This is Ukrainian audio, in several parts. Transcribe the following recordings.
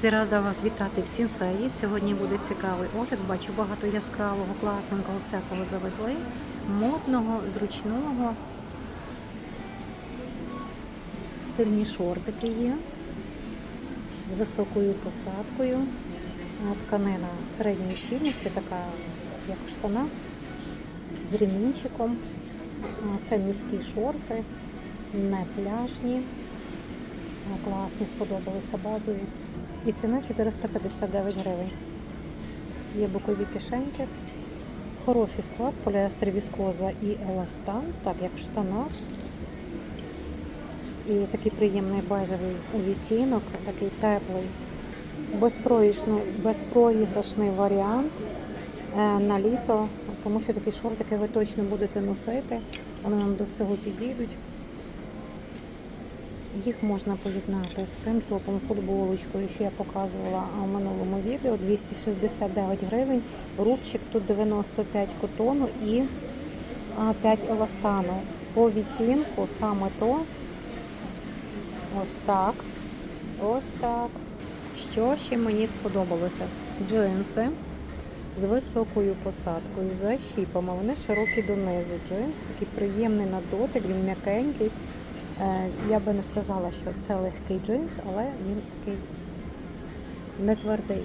Друзі, рада вас вітати в Сінсеї. Сьогодні буде цікавий огляд. Бачу багато яскравого, класненького, всякого завезли. Модного, зручного. Стильні шортики є з високою посадкою. Тканина середньої щільності, така як штана, з ремінчиком. Це міські шорти, не пляжні. Класні, сподобалися базові. І ціна 459 гривень. Є бокові кишеньки. Хороший склад, поліестер, віскоза і еластан, так як штана. І такий приємний бежевий відтінок, такий теплий, безпроіграшний, безпроіграшний варіант е, на літо, тому що такі шортики ви точно будете носити, вони вам до всього підійдуть. Їх можна поєднати з цим топом, футболочкою, що я показувала в минулому відео. 269 гривень. Рубчик тут 95 котону і 5 еластану. По відтінку саме то ось так. Ось так. Що ще мені сподобалося? Джинси з високою посадкою, за щіпами. Вони широкі донизу. Джинс такий приємний на дотик, він м'якенький. Е, Я би не сказала, що це легкий джинс, але він такий не твердий.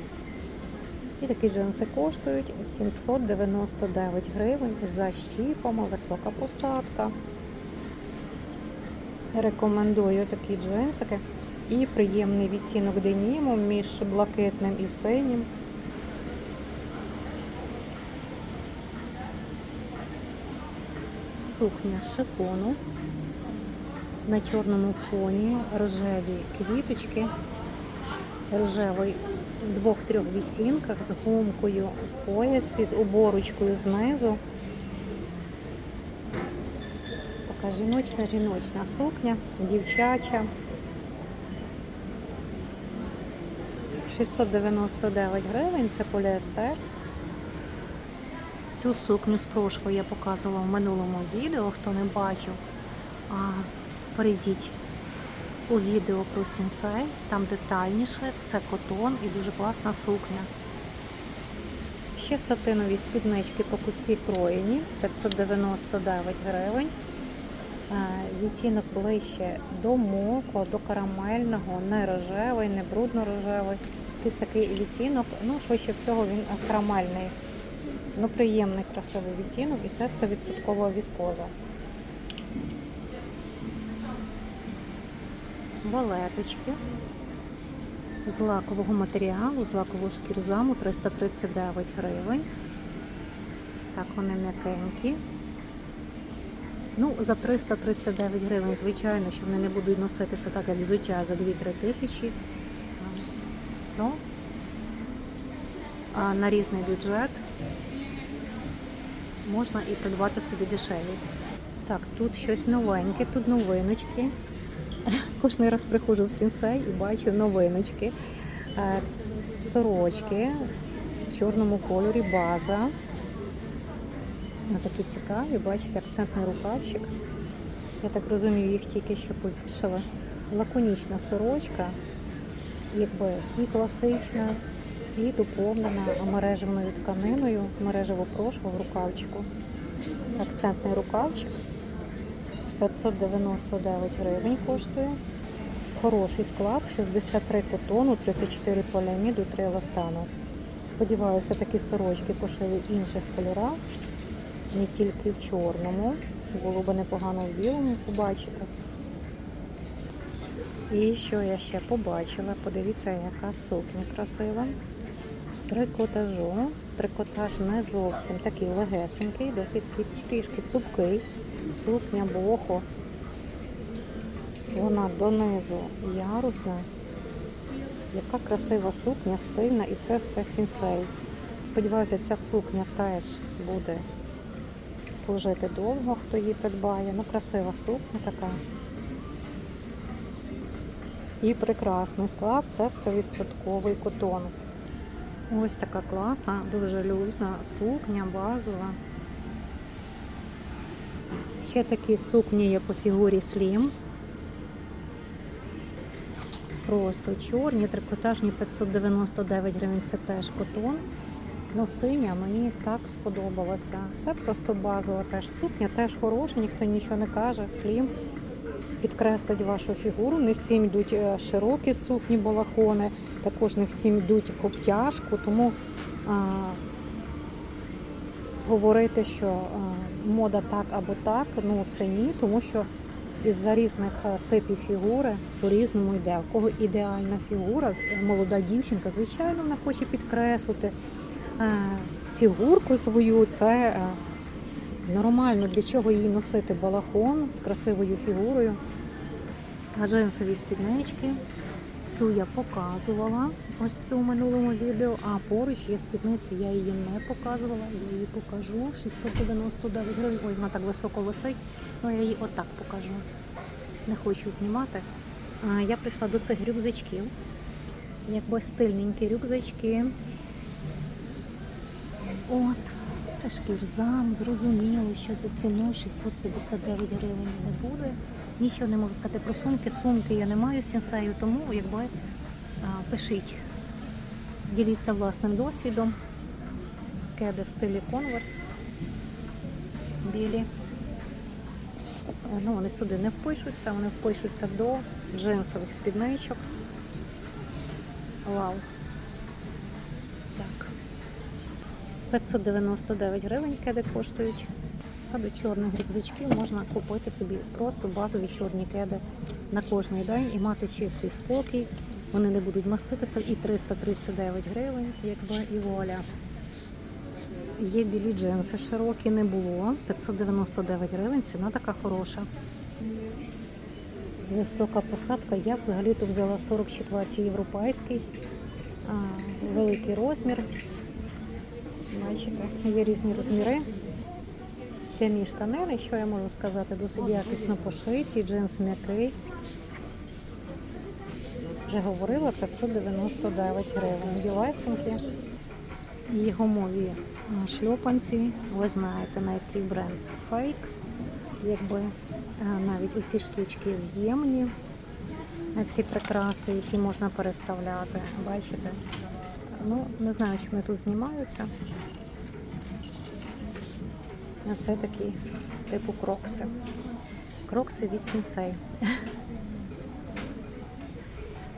І такі джинси коштують 799 гривень за щіпами, висока посадка. Рекомендую такі джинсики. І приємний відтінок деніму між блакитним і синім. Сукня з шифону на чорному фоні рожеві квіточки, рожевий в двох-трьох відтінках з гумкою в поясі, з оборочкою знизу. Така жіночна жіночна сукня, дівчача. 699 гривень, це поліестер. Цю сукню з прошлого я показувала в минулому відео, хто не бачив. Перейдіть у відео про сінсей, там детальніше, це котон і дуже класна сукня. Ще сатинові спіднички по косі кроєні, 599 гривень. Е, Відтінок ближче до моко, до карамельного, не рожевий, не брудно-рожевий. Якийсь такий відтінок, ну, швидше всього, він карамельний. Ну, приємний красивий відтінок і це 100% віскоза. Балеточки з лакового матеріалу, з лакового шкірзаму 339 гривень. Так, вони м'якенькі. Ну, за 339 гривень, звичайно, що вони не будуть носитися так, як взуття за 2-3 тисячі. Ну, а на різний бюджет можна і придбати собі дешеві. Так, тут щось новеньке, тут новиночки. Кожний раз приходжу в сінсей і бачу новиночки. Е, Сорочки в чорному кольорі, база. Такі цікаві, бачите, акцентний рукавчик. Я так розумію, їх тільки що повішали. Лаконічна сорочка, якби і класична, і доповнена мережевною тканиною, мережево прошлого в рукавчику. Акцентний рукавчик. 599 гривень коштує. Хороший склад, 63 котону, 34 поліаміду, 3 еластану. Сподіваюся, такі сорочки пошили в інших кольорах, не тільки в чорному. Було б непогано в білому побачити. І що я ще побачила? Подивіться, яка сукня красива. З трикотажу. Трикотаж не зовсім такий легесенький, досить трішки цупкий. Сукня бохо. Вона донизу ярусна. Яка красива сукня, стильна, і це все сінсей. Сподіваюся, ця сукня теж буде служити довго, хто її придбає. Ну, красива сукня така. І прекрасний склад це 100% котон. Ось така класна, дуже люзна сукня, базова. Ще такі сукні є по фігурі Slim. Просто чорні, трикотажні 599 гривень, це теж котон. Ну, синя мені так сподобалася. Це просто базова теж сукня, теж хороша, ніхто нічого не каже. Слім підкреслить вашу фігуру. Не всім йдуть е, широкі сукні, балахони, також не всім йдуть в обтяжку, тому а, говорити, що а, мода так або так, ну це ні, тому що із-за різних е, типів фігури по-різному йде. У кого ідеальна фігура, молода дівчинка, звичайно, вона хоче підкреслити е, фігурку свою. Це е, нормально, для чого їй носити балахон з красивою фігурою. Джинсові спіднички. Цю я показувала ось цю минулому відео, а поруч є спідниці, я її не показувала, я її покажу. 699 гривень. Ой, вона так високо висить, ну я її отак покажу. Не хочу знімати. Я прийшла до цих рюкзачків. Якби стильненькі рюкзачки. От, це шкірзам, зрозуміло, що за ціну 659 гривень не буде. Нічого не можу сказати про сумки. Сумки я не маю сенсею, тому якби пишіть. Діліться власним досвідом. Кеди в стилі конверс. Білі. Е, Ну, вони сюди не впишуться, вони впишуться до джинсових спідничок. Вау. Так. 599 гривень кеди коштують. До чорних рюкзачків можна купити собі просто базові чорні кеди на кожний день і мати чистий спокій. Вони не будуть маститися і 339 гривень, якби і воля. Є білі джинси широкі, не було. 599 гривень, ціна така хороша. Висока посадка. Я взагалі-то взяла 44 європейський, великий розмір. Бачите, є різні розміри. Темні штанини, що я можу сказати, досить якісно пошиті, джинс м'який. Вже говорила 599 гривень. Білесенькі. І гумові шльопанці. Ви знаєте, на який бренд це фейк. Якби а, навіть оці штучки з'ємні, ці прикраси, які можна переставляти. Бачите? Ну, не знаю, вони тут знімаються. А це такі типу крокси. Крокси від сенсей.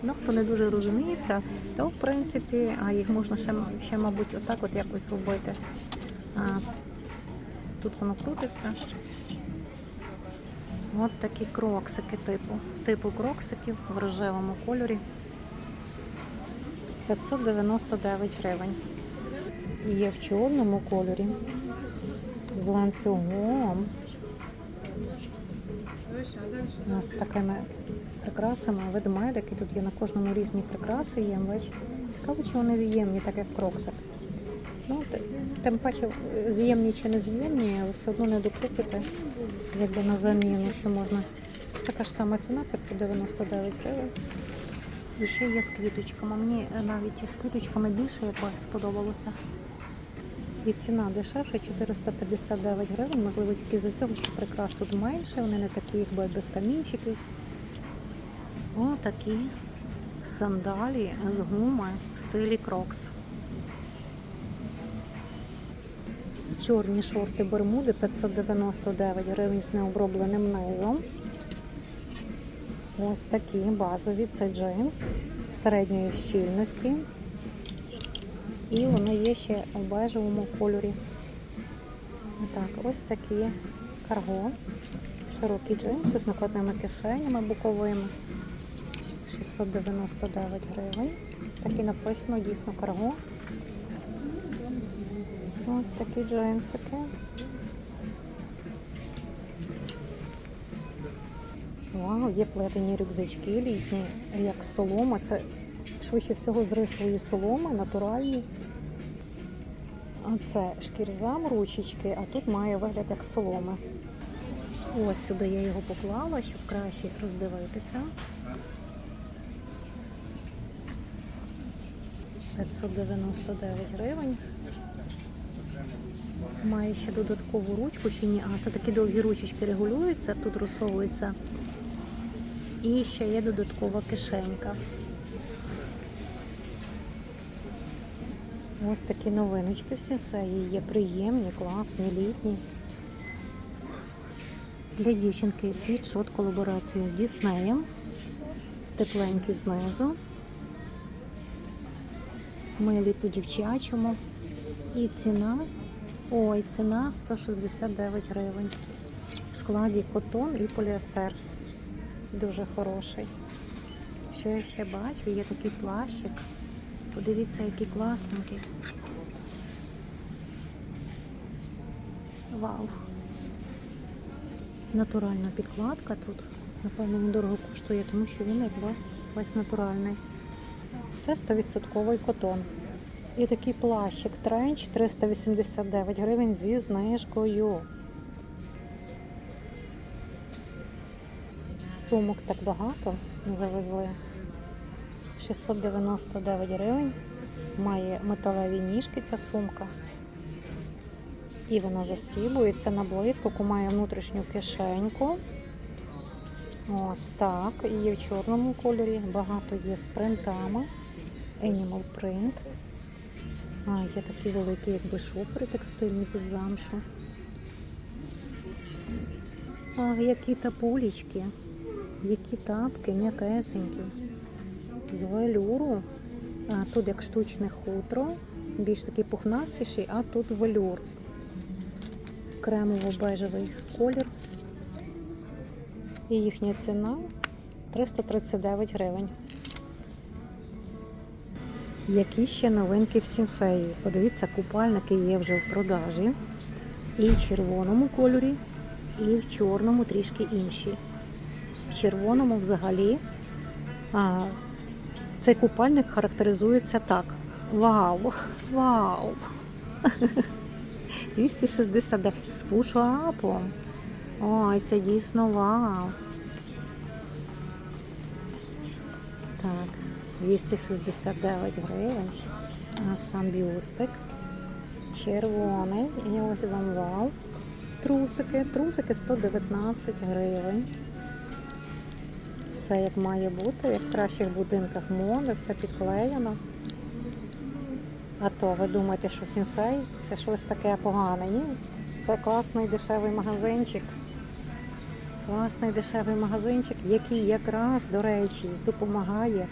Ну, хто не дуже розуміється, то в принципі, а їх можна ще, ще мабуть, отак от якось зробити. А, тут воно крутиться. От такі кроксики типу. Типу кроксиків в рожевому кольорі. 599 гривень. Є в чорному кольорі ланцюгом. З такими прикрасами. Ведмедики. Тут є на кожному різні прикраси є. Бачите? Цікаво, чи вони з'ємні, так як в кроксах. Ну, тим паче, з'ємні чи не з'ємні, але все одно не докупите, якби на заміну, що можна. Така ж сама ціна 599 гривень. І ще є з квіточками. Мені навіть з квіточками більше сподобалося. І ціна дешевша 459 гривень, можливо, тільки за цього, що прикрас тут менше, вони не такі, якби без камінчиків. О, такі сандалі з гуми в стилі крокс. Чорні шорти Бермуди 599 гривень з необробленим низом. Ось такі базові, це джинс середньої щільності. І вони є ще в бежевому кольорі. Так, ось такі карго. Широкі джинси з накладними кишенями боковими. 699 гривень. Так і написано дійсно карго. Ось такі джинсики. Вау, є плетені рюкзачки літні, як солома. Це швидше всього з рисової соломи, натуральні. А це шкірзам, ручечки, а тут має вигляд як соломи. Ось сюди я його поклала, щоб краще їх роздивитися. 599 гривень. Має ще додаткову ручку чи ні? А це такі довгі ручечки регулюються. Тут розсовується І ще є додаткова кишенька. Ось такі новиночки всі все є приємні, класні, літні. Для дівчинки світшот колаборація з Діснеєм. Тепленький знизу. Милий по дівчачому. І ціна. Ой, ціна 169 гривень. В складі котон і поліестер. Дуже хороший. Що я ще бачу? Є такий плащик. Подивіться, який класненький. Вау. Натуральна підкладка тут. Напевно, він дорого коштує, тому що він якби весь натуральний. Це 100% котон. І такий плащик тренч 389 гривень зі знижкою. Сумок так багато завезли. 699 гривень. Має металеві ніжки ця сумка. І вона застібується на блискавку, має внутрішню кишеньку. Ось так. І в чорному кольорі. Багато є з принтами. Animal print. А, є такі великі, якби шопери текстильні під замшу. А, які тапулечки, які тапки, м'якесенькі. З велюру. Тут як штучне хутро, більш такий пухнастіший, а тут велюр. Кремово-бежевий колір. І їхня ціна 339 гривень. Які ще новинки в сінсеї? Подивіться, купальники є вже в продажі. І в червоному кольорі, і в чорному трішки інші. В червоному взагалі а, цей купальник характеризується так. Вау! Вау! 269 з пушапом. Ой, це дійсно вау. Так, 269 гривень. Сам бюстик. Червоний. І ось вам вау. Трусики. Трусики 119 гривень. Все як має бути, як в кращих будинках моди, все підклеєно. А то ви думаєте, що сінсей це щось таке погане? Ні. Це класний дешевий магазинчик. Класний дешевий магазинчик, який якраз, до речі, допомагає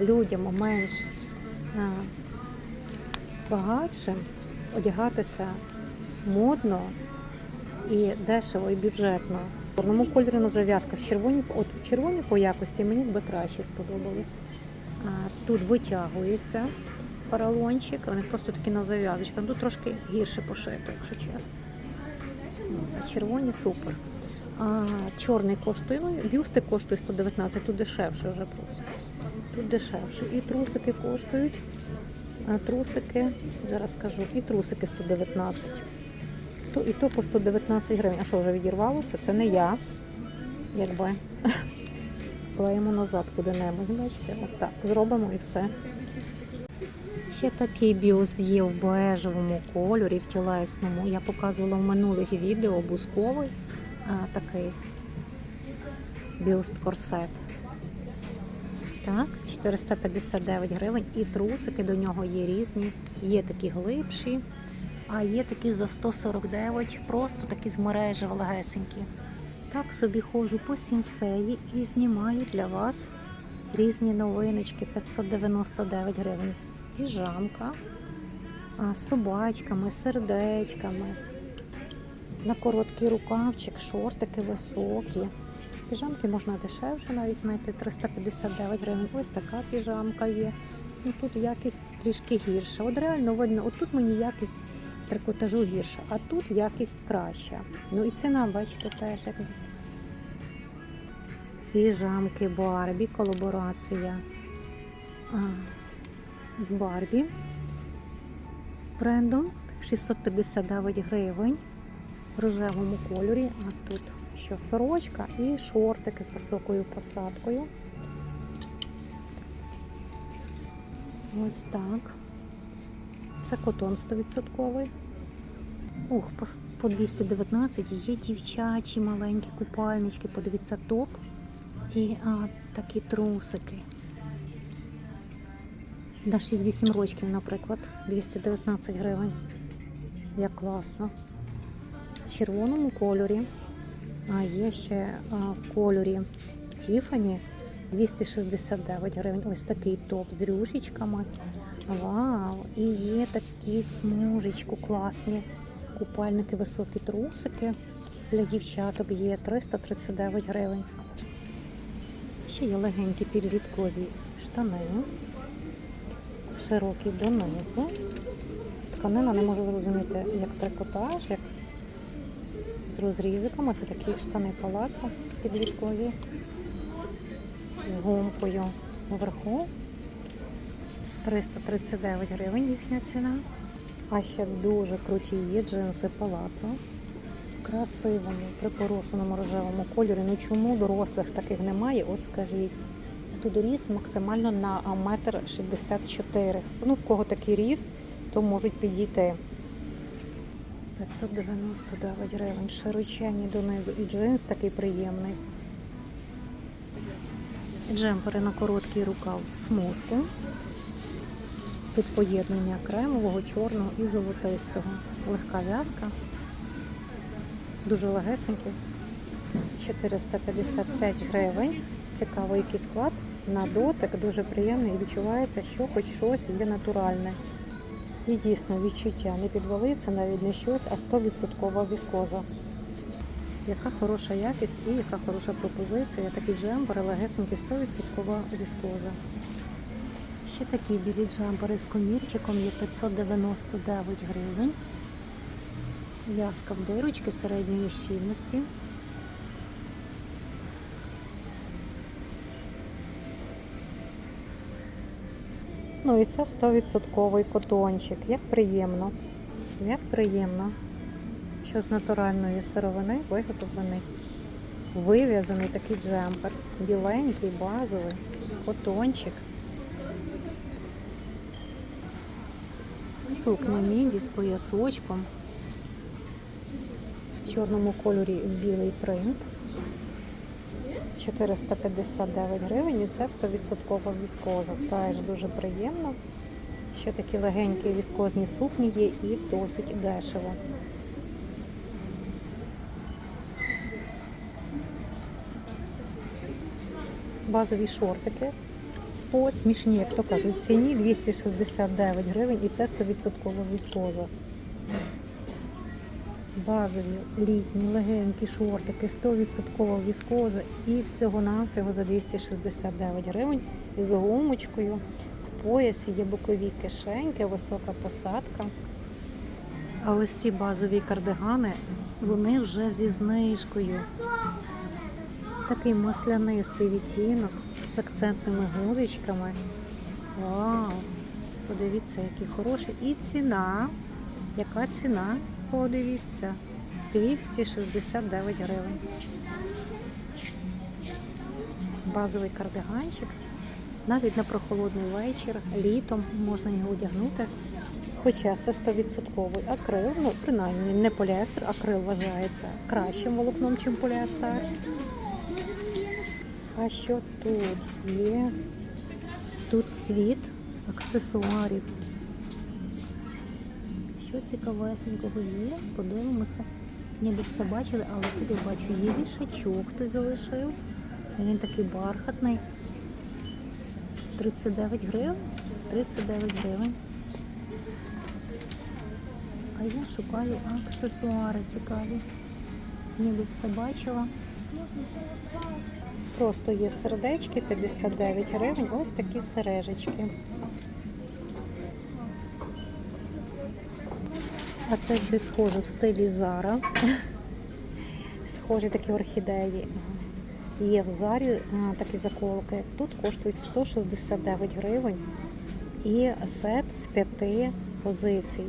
людям менш а, багатшим одягатися модно і дешево, і бюджетно. Чорному кольорі на зав'язках червоні, от червоні по якості мені би краще сподобались. Тут витягується поролончик, вони просто такі на зав'язочках. Тут трошки гірше пошито, якщо чесно. А червоні супер. А чорний коштує, ну, бюсти коштує 119, тут дешевше вже просто. Тут дешевше. І трусики коштують. А трусики, зараз скажу, і трусики 119. То, і то по 119 гривень. А що вже відірвалося? Це не я. Якби клеїмо назад куди-небудь. Бачите, от так. Зробимо і все. Ще такий бюст є в бежевому кольорі, в тілесному. Я показувала в минулих відео бусковий а, такий бюст корсет. Так, 459 гривень. І трусики до нього є різні. Є такі глибші, а є такі за 149, просто такі з мережево легесенькі. Так собі ходжу по сінсеї і знімаю для вас різні новиночки 599 гривень. Піжамка з собачками, сердечками. На короткий рукавчик, шортики високі. Піжамки можна дешевше навіть знайти 359 гривень. Ось така піжамка є. Ну, Тут якість трішки гірша. От реально видно, от тут мені якість трикотажу гірша, а тут якість краща. Ну і ціна, бачите, теж піжамки Барбі, колаборація з Барбі брендом 659 гривень в рожевому кольорі. А тут що сорочка і шортики з високою посадкою. Ось так. Це котон 100%. Ух, по, по 219 є дівчачі маленькі купальнички. Подивіться топ. І а, такі трусики. Да, 6-8 рочків, наприклад, 219 гривень. Як класно. В червоному кольорі. А є ще а, в кольорі Тіфані 269 гривень. Ось такий топ з рюшечками. Вау! І є такі в смужечку класні купальники, високі трусики. Для дівчаток є 339 гривень. Ще є легенькі підліткові штани, широкі донизу. Тканина не можу зрозуміти, як трикотаж, як з розрізиками. Це такі штани палацу підліткові з гумкою вверху. 339 гривень їхня ціна. А ще дуже круті є джинси палацо в красивому, припорошеному рожевому кольорі. Ну чому дорослих таких немає? От скажіть. Тут ріст максимально на метр 64. Ну, в кого такий ріст, то можуть підійти. 599 гривень, широченні донизу і джинс такий приємний. Джемпери на короткий рукав в смужку. Тут поєднання кремового, чорного і золотистого. Легка в'язка. Дуже легесенький. 455 гривень. Цікавий який склад. На дотик дуже приємний і відчувається, що хоч щось є натуральне. І дійсно відчуття не підвалиться навіть не щось, а 100% віскоза. Яка хороша якість і яка хороша пропозиція. Такі джемпери легесенькі 100% віскоза. Ще такі білі джемпери з комірчиком є 599 гривень. В'язка в дирочки середньої щільності. Ну і це 100% котончик. Як приємно. Як приємно, що з натуральної сировини виготовлений. Вив'язаний такий джемпер. Біленький, базовий, котончик. Сукня міді з поясочком. В чорному кольорі білий принт. 459 гривень і це 100% віскоза. Теж дуже приємно. Ще такі легенькі віскозні сукні є і досить дешево. Базові шортики по смішній, як то кажуть, ціні 269 гривень і це 100% віскоза. Базові літні легенькі шортики, 100% віскоза і всього-навсього за 269 гривень із гумочкою. В поясі є бокові кишеньки, висока посадка. А ось ці базові кардигани, вони вже зі знижкою. Такий маслянистий відтінок з акцентними гузичками. Вау! Подивіться, який хороший. І ціна. Яка ціна? Подивіться. 269 гривень. Базовий кардиганчик. Навіть на прохолодний вечір, літом можна його одягнути. Хоча це 100% акрил, ну принаймні не поліестер, акрил вважається кращим волокном, ніж поліестер. А що тут є? Тут світ аксесуарів. Що цікавесенького є? Подивимося. Ніби все бачили, але тут я бачу, є вішачок хтось залишив. Він такий бархатний. 39 гривень. 39 гривень. А я шукаю аксесуари цікаві. Ніби все бачила. Просто є сердечки 59 гривень. Ось такі сережечки. А це щось схоже в стилі Зара. Схожі такі орхідеї. Є в зарі такі заколки. Тут коштують 169 гривень. І сет з п'яти позицій.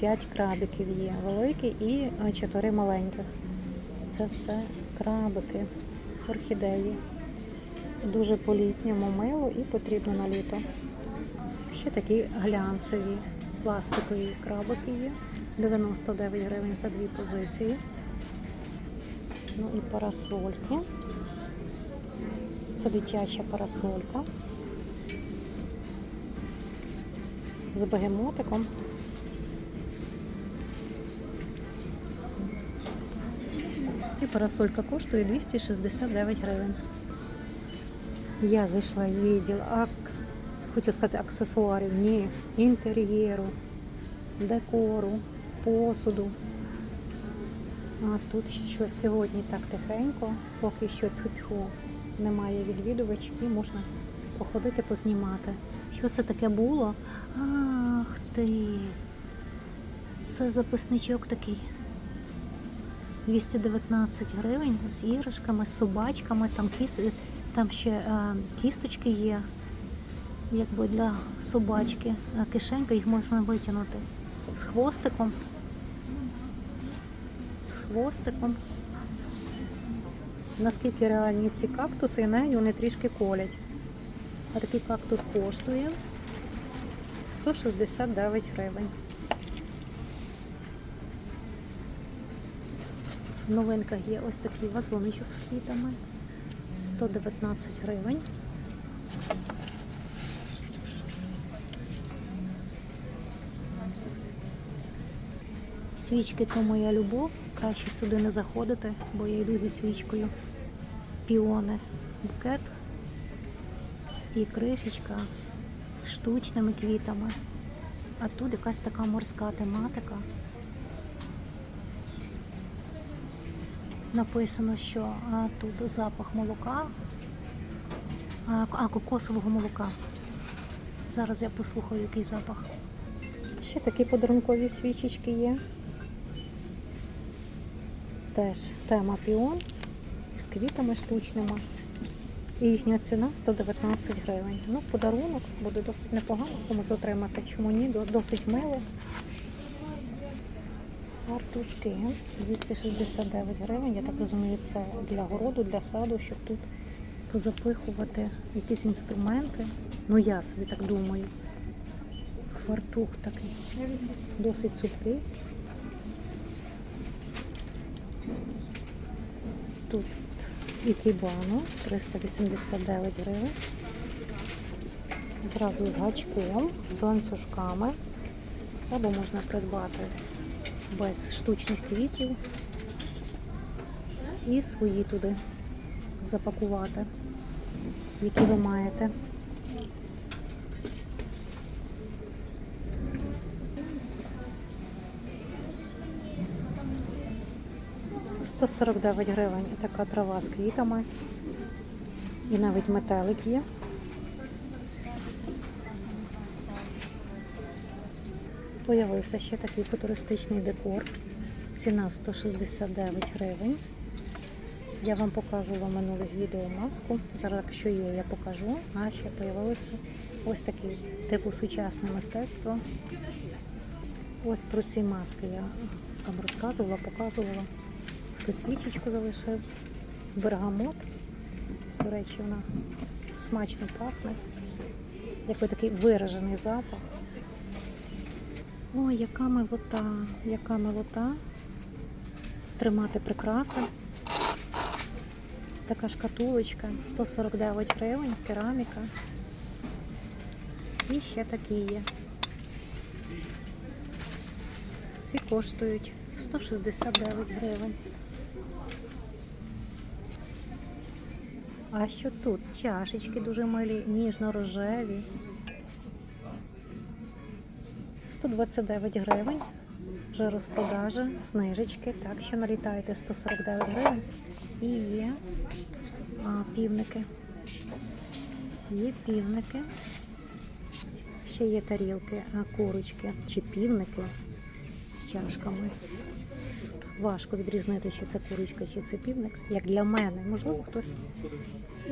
П'ять крабиків є. Великий і а, чотири маленьких. Це все крабики, орхідеї. Дуже по-літньому мило і потрібно на літо. Ще такі глянцеві пластикові крабики є. 99 гривень за дві позиції. Ну і парасольки. Це дитяча парасолька з бегемотиком. І парасолька коштує 269 гривень. Я зайшла в відділ акс... хочу сказати аксесуарів, ні, інтер'єру, декору, посуду. А тут щось сьогодні так тихенько, поки що тьфу-тьфу, немає відвідувачів і можна походити, познімати. Що це таке було? Ах ти! Це записничок такий. 219 гривень з іграшками, з собачками, там, кіс... там ще е, кісточки є, якби для собачки. Кишенька їх можна витягнути з хвостиком. З хвостиком. Наскільки реальні ці кактуси, і навіть вони трішки колять. А такий кактус коштує 169 гривень. В новинках є ось такий вазоночок з квітами. 119 гривень. Свічки то моя любов. Краще сюди не заходити, бо я йду зі свічкою. Піони, букет і кришечка з штучними квітами. А тут якась така морська тематика. Написано, що а, тут запах молока, а, а кокосового молока. Зараз я послухаю, який запах. Ще такі подарункові свічечки є. Теж тема піон з квітами штучними. І їхня ціна 119 гривень. Ну, подарунок буде досить непогано комусь отримати. Чому ні? До- Досить мило. Артушки 269 гривень. Я так розумію, це для городу, для саду, щоб тут позапихувати якісь інструменти. Ну я собі так думаю. Фартух такий. Досить цупкий. Тут ікібану 389 гривень. Зразу з гачком, з ланцюжками. Або можна придбати без штучних квітів і свої туди запакувати, які ви маєте. Сто сорок дев'ять гривень така трава з квітами. І навіть метелик є. Появився ще такий футуристичний декор. Ціна 169 гривень. Я вам показувала в минулих відео маску. Зараз, якщо є, я покажу. А ще появилося ось такий типу сучасне мистецтво. Ось про ці маски я вам розказувала, показувала. Хтось свічечку залишив. Бергамот. До речі, вона смачно пахне. Який такий виражений запах. Ой, яка милота, яка милота. Тримати прикраси. Така шкатулочка, 149 гривень, кераміка. І ще такі є. Ці коштують 169 гривень. А що тут? Чашечки дуже милі, ніжно-рожеві. 129 гривень. Вже розпродажа, знижечки. Так що налітаєте 149 гривень. І є а, півники. Є півники. Ще є тарілки, а, курочки чи півники з чашками. Важко відрізнити, чи це курочка, чи це півник. Як для мене. Можливо, хтось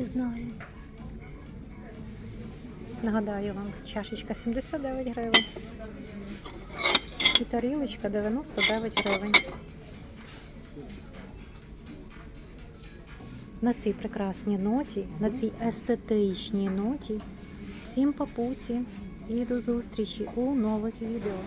і знає. Нагадаю вам, чашечка 79 гривень. І тарілочка 99 гривень. На цій прекрасній ноті, на цій естетичній ноті. Всім папусі і до зустрічі у нових відео.